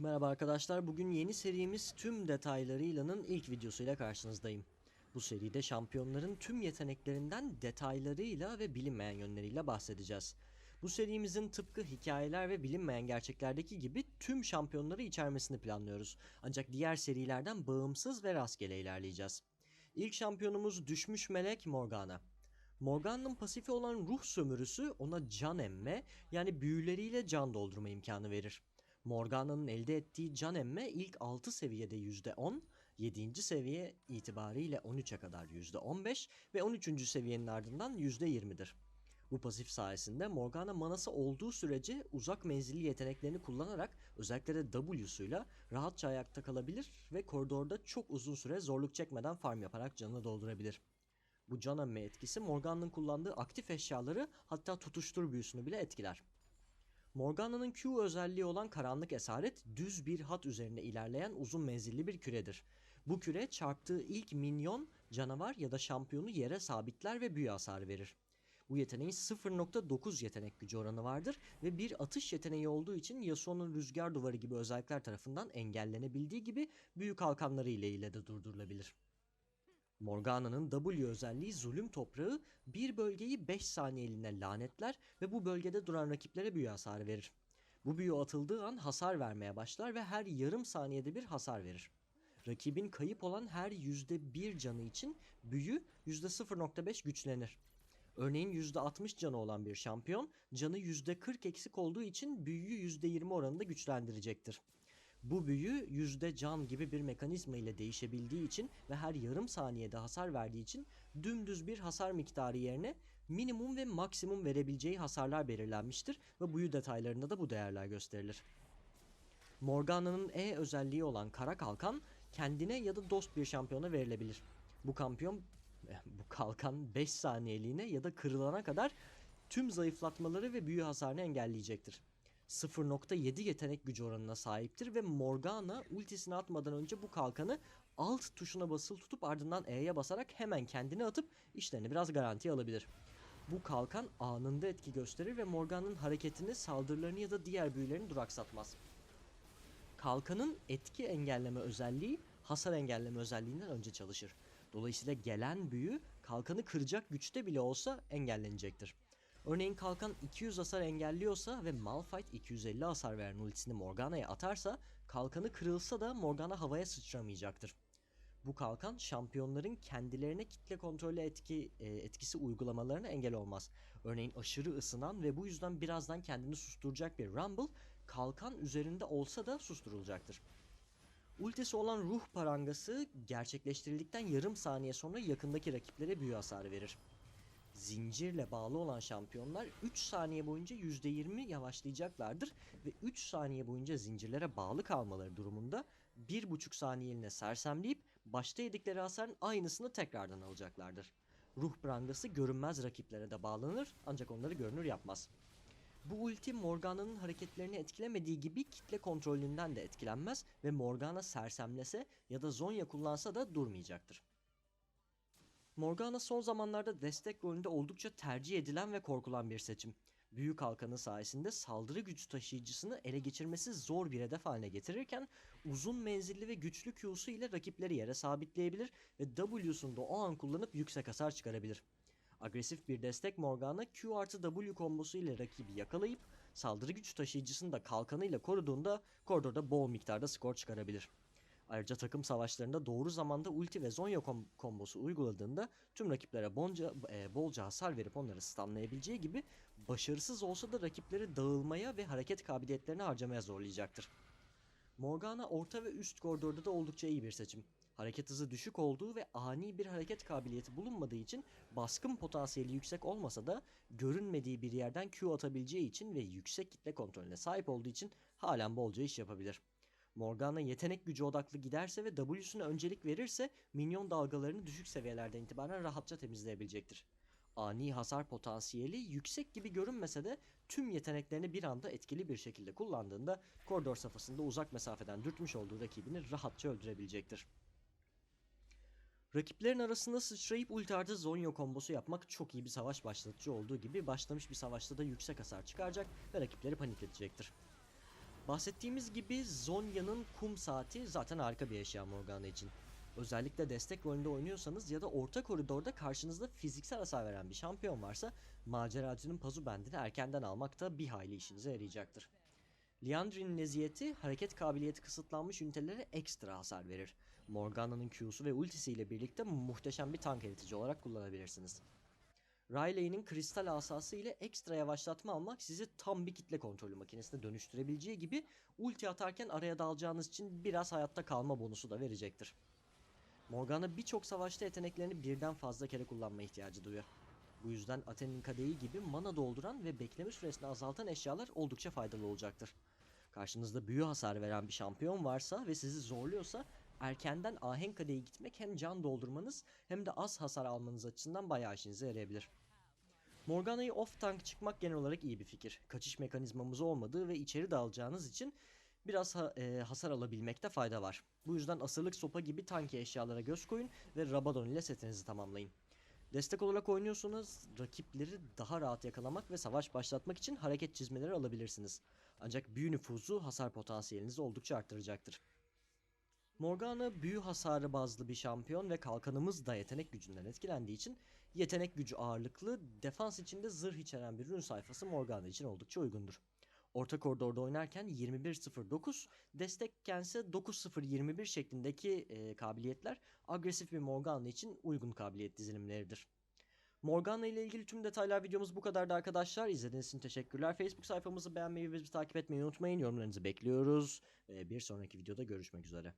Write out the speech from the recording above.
Merhaba arkadaşlar. Bugün yeni serimiz tüm detaylarıylanın ilk videosuyla karşınızdayım. Bu seride şampiyonların tüm yeteneklerinden detaylarıyla ve bilinmeyen yönleriyle bahsedeceğiz. Bu serimizin tıpkı hikayeler ve bilinmeyen gerçeklerdeki gibi tüm şampiyonları içermesini planlıyoruz. Ancak diğer serilerden bağımsız ve rastgele ilerleyeceğiz. İlk şampiyonumuz düşmüş melek Morgana. Morgana'nın pasifi olan ruh sömürüsü ona can emme yani büyüleriyle can doldurma imkanı verir. Morgana'nın elde ettiği can emme ilk 6 seviyede %10, 7. seviye itibariyle 13'e kadar %15 ve 13. seviyenin ardından %20'dir. Bu pasif sayesinde Morgana manası olduğu sürece uzak menzilli yeteneklerini kullanarak özellikle de W'suyla rahatça ayakta kalabilir ve koridorda çok uzun süre zorluk çekmeden farm yaparak canını doldurabilir. Bu can emme etkisi Morgana'nın kullandığı aktif eşyaları hatta tutuştur büyüsünü bile etkiler. Morgana'nın Q özelliği olan karanlık esaret düz bir hat üzerinde ilerleyen uzun menzilli bir küredir. Bu küre çarptığı ilk minyon, canavar ya da şampiyonu yere sabitler ve büyü hasarı verir. Bu yeteneğin 0.9 yetenek gücü oranı vardır ve bir atış yeteneği olduğu için Yasuo'nun rüzgar duvarı gibi özellikler tarafından engellenebildiği gibi büyük kalkanları ile ile de durdurulabilir. Morgana'nın W özelliği zulüm toprağı bir bölgeyi 5 saniyeliğine lanetler ve bu bölgede duran rakiplere büyü hasarı verir. Bu büyü atıldığı an hasar vermeye başlar ve her yarım saniyede bir hasar verir. Rakibin kayıp olan her %1 canı için büyü %0.5 güçlenir. Örneğin %60 canı olan bir şampiyon canı %40 eksik olduğu için büyüyü %20 oranında güçlendirecektir. Bu büyü yüzde can gibi bir mekanizma ile değişebildiği için ve her yarım saniyede hasar verdiği için dümdüz bir hasar miktarı yerine minimum ve maksimum verebileceği hasarlar belirlenmiştir ve büyü detaylarında da bu değerler gösterilir. Morgana'nın E özelliği olan kara kalkan kendine ya da dost bir şampiyona verilebilir. Bu kampiyon bu kalkan 5 saniyeliğine ya da kırılana kadar tüm zayıflatmaları ve büyü hasarını engelleyecektir. 0.7 yetenek gücü oranına sahiptir ve Morgana ultisini atmadan önce bu kalkanı alt tuşuna basılı tutup ardından E'ye basarak hemen kendini atıp işlerini biraz garantiye alabilir. Bu kalkan anında etki gösterir ve Morgana'nın hareketini, saldırılarını ya da diğer büyülerini duraksatmaz. Kalkanın etki engelleme özelliği hasar engelleme özelliğinden önce çalışır. Dolayısıyla gelen büyü kalkanı kıracak güçte bile olsa engellenecektir. Örneğin kalkan 200 hasar engelliyorsa ve Malphite 250 hasar veren ultisini Morgana'ya atarsa kalkanı kırılsa da Morgana havaya sıçramayacaktır. Bu kalkan şampiyonların kendilerine kitle kontrolü etki e, etkisi uygulamalarına engel olmaz. Örneğin aşırı ısınan ve bu yüzden birazdan kendini susturacak bir Rumble kalkan üzerinde olsa da susturulacaktır. Ultisi olan ruh parangası gerçekleştirildikten yarım saniye sonra yakındaki rakiplere büyü hasarı verir zincirle bağlı olan şampiyonlar 3 saniye boyunca %20 yavaşlayacaklardır ve 3 saniye boyunca zincirlere bağlı kalmaları durumunda 1,5 saniyeliğine sersemleyip başta yedikleri hasarın aynısını tekrardan alacaklardır. Ruh brangası görünmez rakiplere de bağlanır ancak onları görünür yapmaz. Bu ulti Morgana'nın hareketlerini etkilemediği gibi kitle kontrolünden de etkilenmez ve Morgana sersemlese ya da Zonya kullansa da durmayacaktır. Morgana son zamanlarda destek rolünde oldukça tercih edilen ve korkulan bir seçim. Büyük halkanı sayesinde saldırı gücü taşıyıcısını ele geçirmesi zor bir hedef haline getirirken uzun menzilli ve güçlü Q'su ile rakipleri yere sabitleyebilir ve W'sunu da o an kullanıp yüksek hasar çıkarabilir. Agresif bir destek Morgana Q artı W kombosu ile rakibi yakalayıp saldırı güç taşıyıcısını da kalkanıyla koruduğunda koridorda bol miktarda skor çıkarabilir. Ayrıca takım savaşlarında doğru zamanda ulti ve zonya kom- kombosu uyguladığında tüm rakiplere bonca, e, bolca hasar verip onları stunlayabileceği gibi başarısız olsa da rakipleri dağılmaya ve hareket kabiliyetlerini harcamaya zorlayacaktır. Morgana orta ve üst koridorda da oldukça iyi bir seçim. Hareket hızı düşük olduğu ve ani bir hareket kabiliyeti bulunmadığı için baskın potansiyeli yüksek olmasa da görünmediği bir yerden Q atabileceği için ve yüksek kitle kontrolüne sahip olduğu için halen bolca iş yapabilir. Morgana yetenek gücü odaklı giderse ve W'suna öncelik verirse minyon dalgalarını düşük seviyelerden itibaren rahatça temizleyebilecektir. Ani hasar potansiyeli yüksek gibi görünmese de tüm yeteneklerini bir anda etkili bir şekilde kullandığında koridor safhasında uzak mesafeden dürtmüş olduğu rakibini rahatça öldürebilecektir. Rakiplerin arasında sıçrayıp ulti artı Zonyo kombosu yapmak çok iyi bir savaş başlatıcı olduğu gibi başlamış bir savaşta da yüksek hasar çıkaracak ve rakipleri panik edecektir. Bahsettiğimiz gibi Zonya'nın kum saati zaten harika bir eşya Morgana için. Özellikle destek rolünde oynuyorsanız ya da orta koridorda karşınızda fiziksel hasar veren bir şampiyon varsa maceracının pazu bendini erkenden almak da bir hayli işinize yarayacaktır. Liandry'nin eziyeti hareket kabiliyeti kısıtlanmış ünitelere ekstra hasar verir. Morgana'nın Q'su ve ultisiyle birlikte muhteşem bir tank eritici olarak kullanabilirsiniz. Riley'nin kristal asası ile ekstra yavaşlatma almak sizi tam bir kitle kontrolü makinesine dönüştürebileceği gibi ulti atarken araya dalacağınız için biraz hayatta kalma bonusu da verecektir. Morgana birçok savaşta yeteneklerini birden fazla kere kullanma ihtiyacı duyuyor. Bu yüzden Athena'nın kadehi gibi mana dolduran ve bekleme süresini azaltan eşyalar oldukça faydalı olacaktır. Karşınızda büyü hasar veren bir şampiyon varsa ve sizi zorluyorsa erkenden ahenk kadehi gitmek hem can doldurmanız hem de az hasar almanız açısından bayağı işinize yarayabilir. Morgana'yı off tank çıkmak genel olarak iyi bir fikir. Kaçış mekanizmamız olmadığı ve içeri dalacağınız için biraz ha- e, hasar alabilmekte fayda var. Bu yüzden asırlık sopa gibi tanki eşyalara göz koyun ve Rabadon ile setinizi tamamlayın. Destek olarak oynuyorsanız rakipleri daha rahat yakalamak ve savaş başlatmak için hareket çizmeleri alabilirsiniz. Ancak büyü nüfuzu hasar potansiyelinizi oldukça arttıracaktır. Morgana büyü hasarı bazlı bir şampiyon ve kalkanımız da yetenek gücünden etkilendiği için yetenek gücü ağırlıklı, defans içinde zırh içeren bir ürün sayfası Morgana için oldukça uygundur. Orta koridorda oynarken 21.09, destekken ise 9.021 şeklindeki e, kabiliyetler agresif bir Morgana için uygun kabiliyet dizilimleridir. Morgana ile ilgili tüm detaylar videomuz bu kadardı arkadaşlar. İzlediğiniz için teşekkürler. Facebook sayfamızı beğenmeyi ve bizi takip etmeyi unutmayın. Yorumlarınızı bekliyoruz. Bir sonraki videoda görüşmek üzere.